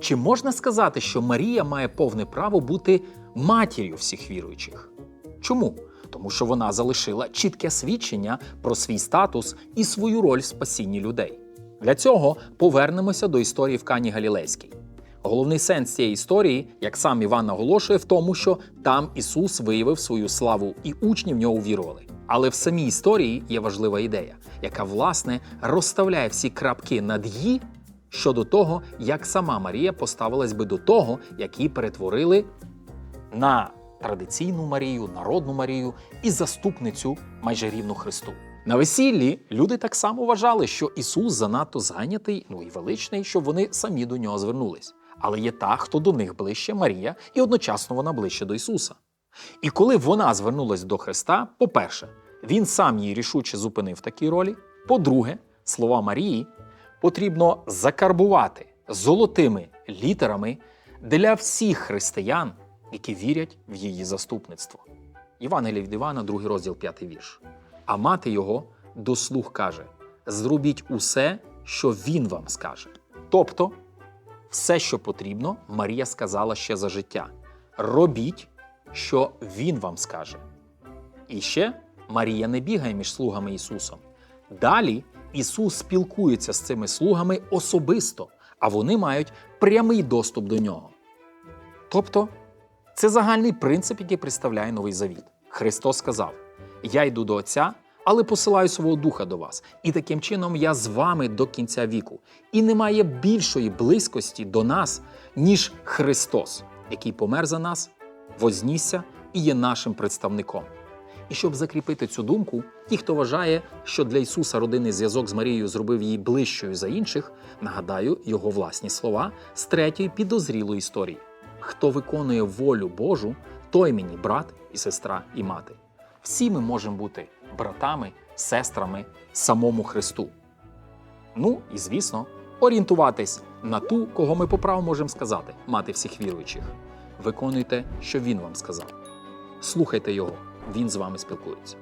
Чи можна сказати, що Марія має повне право бути матір'ю всіх віруючих? Чому? Тому що вона залишила чітке свідчення про свій статус і свою роль в спасінні людей. Для цього повернемося до історії в Кані Галілейській. Головний сенс цієї історії, як сам Іван наголошує, в тому, що там Ісус виявив свою славу і учні в нього вірували. Але в самій історії є важлива ідея, яка власне розставляє всі крапки над «і» щодо того, як сама Марія поставилась би до того, як її перетворили на традиційну Марію, народну Марію і заступницю майже рівну Христу. На весіллі люди так само вважали, що Ісус занадто зайнятий, ну і величний, щоб вони самі до нього звернулись. Але є та, хто до них ближче Марія, і одночасно вона ближче до Ісуса. І коли вона звернулась до Христа, по-перше, він сам її рішуче зупинив в такій ролі. По-друге, слова Марії потрібно закарбувати золотими літерами для всіх християн, які вірять в її заступництво. Євангелія від Івана, другий розділ, п'ятий вірш. А мати його до слух каже: зробіть усе, що він вам скаже. Тобто, все, що потрібно, Марія сказала ще за життя. Робіть, що він вам скаже. І ще Марія не бігає між слугами Ісусом. Далі Ісус спілкується з цими слугами особисто, а вони мають прямий доступ до нього. Тобто, це загальний принцип, який представляє Новий Завіт. Христос сказав: Я йду до Отця, але посилаю свого духа до вас, і таким чином я з вами до кінця віку. І немає більшої близькості до нас, ніж Христос, який помер за нас, вознісся і є нашим представником. І щоб закріпити цю думку, ті, хто вважає, що для Ісуса родинний зв'язок з Марією зробив її ближчою за інших, нагадаю його власні слова з третьої підозрілої історії: хто виконує волю Божу, той мені брат і сестра і мати. Всі ми можемо бути братами, сестрами самому Христу. Ну і звісно, орієнтуватись на ту, кого ми по праву можемо сказати, мати всіх віруючих. Виконуйте, що він вам сказав. Слухайте його, він з вами спілкується.